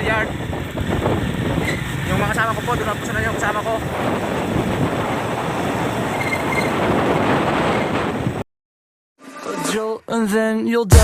Gilliard yung mga kasama ko po doon po sila yung kasama ko. And then you'll die.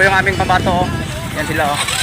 po yung aming pambato. Oh. Yan sila oh.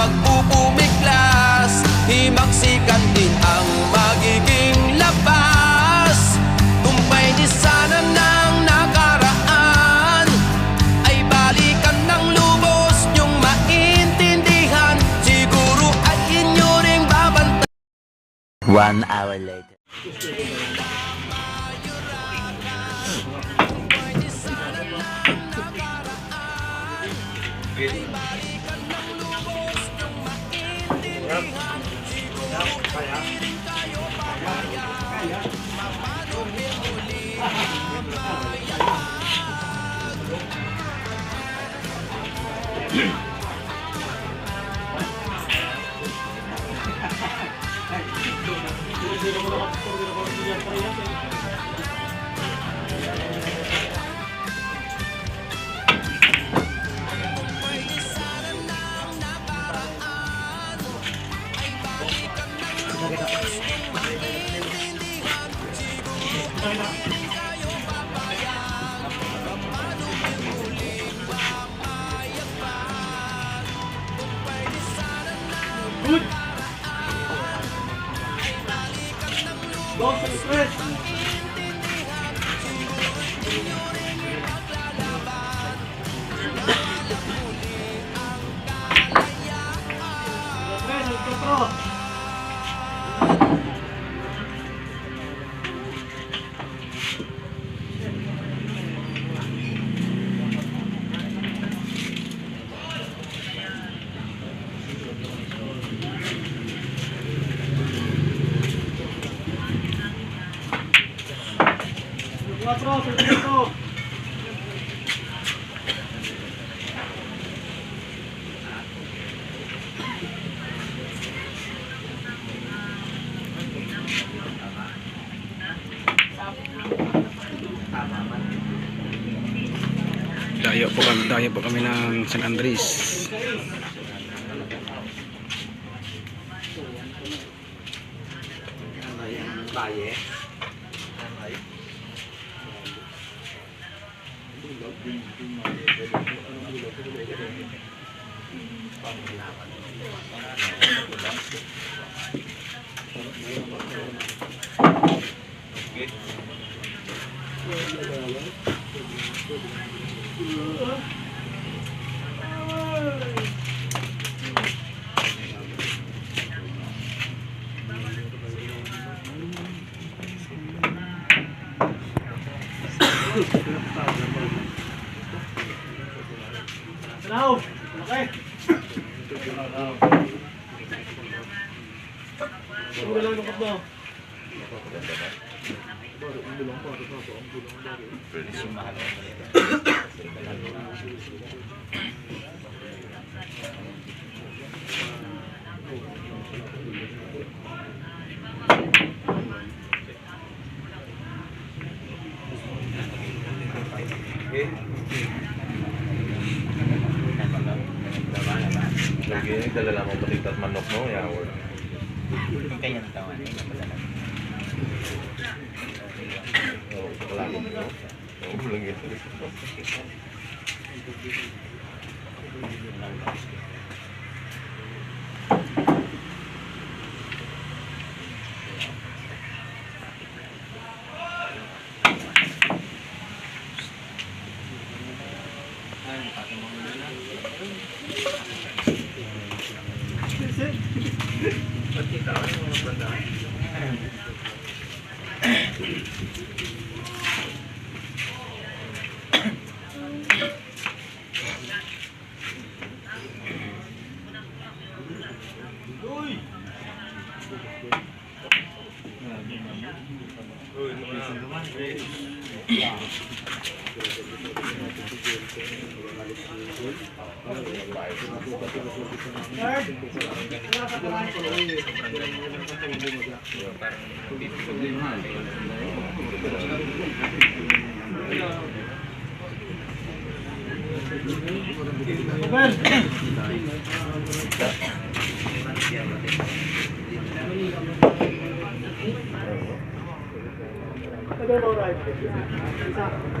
magbubumiglas Himaksikan din ang magiging labas. Tumpay di sana ng nakaraan Ay balikan ng lubos niyong maintindihan. Siguro ay inyo ring babantayan One hour later. Yeah. Dayo po kami, dayo po kami ng San Andres. Lagi Thank you. Sir! Isa.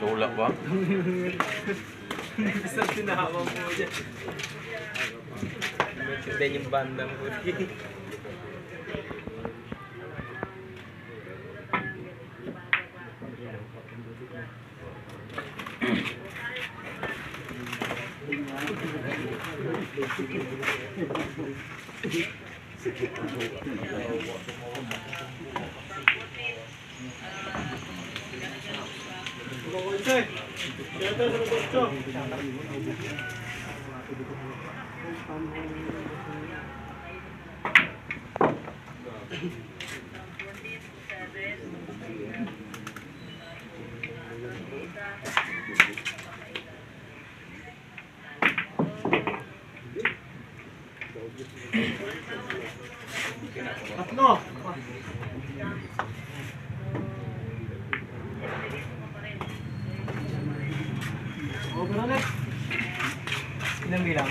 Tula ba? Isang tinahawang mo dyan. Then yung bandang mo. Ilang bilang?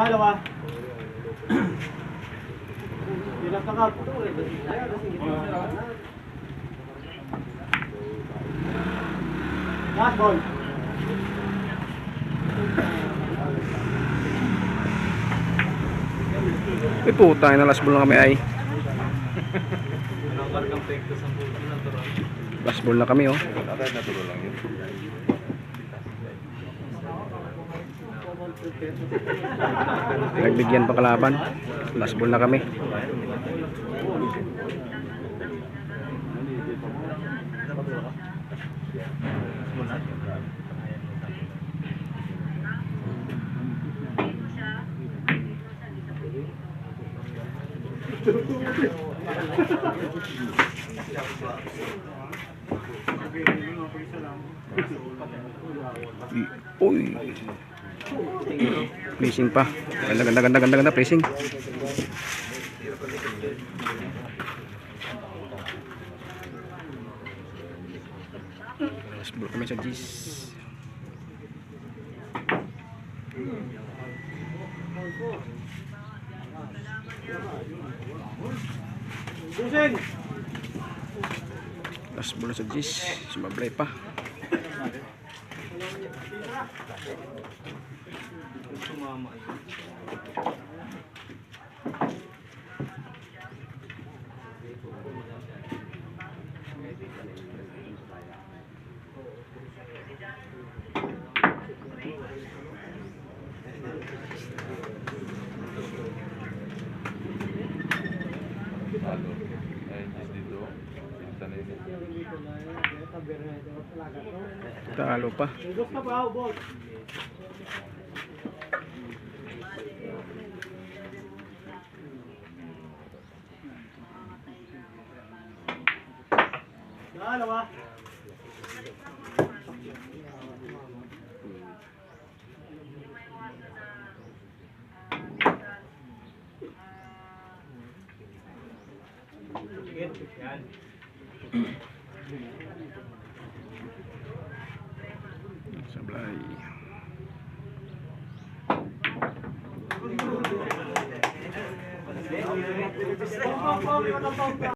Dalawa. Ilang kakap? Last ball. Ay puta, na last ball na kami ay. Last ball na kami oh. Tatay na tulo lang yun. Nagbigyan pa kalaban. Last ball na kami. Uy. Placing pa. Ganda, ganda, ganda, ganda, ganda, placing. Last ball kami sa G's. Susin! Ball na sa G's. Sumablay pa. Talo. Ayun, just dito. Pinta na yun. Talo pa. Tugos ka ba, boss? Dalawa. Sablay.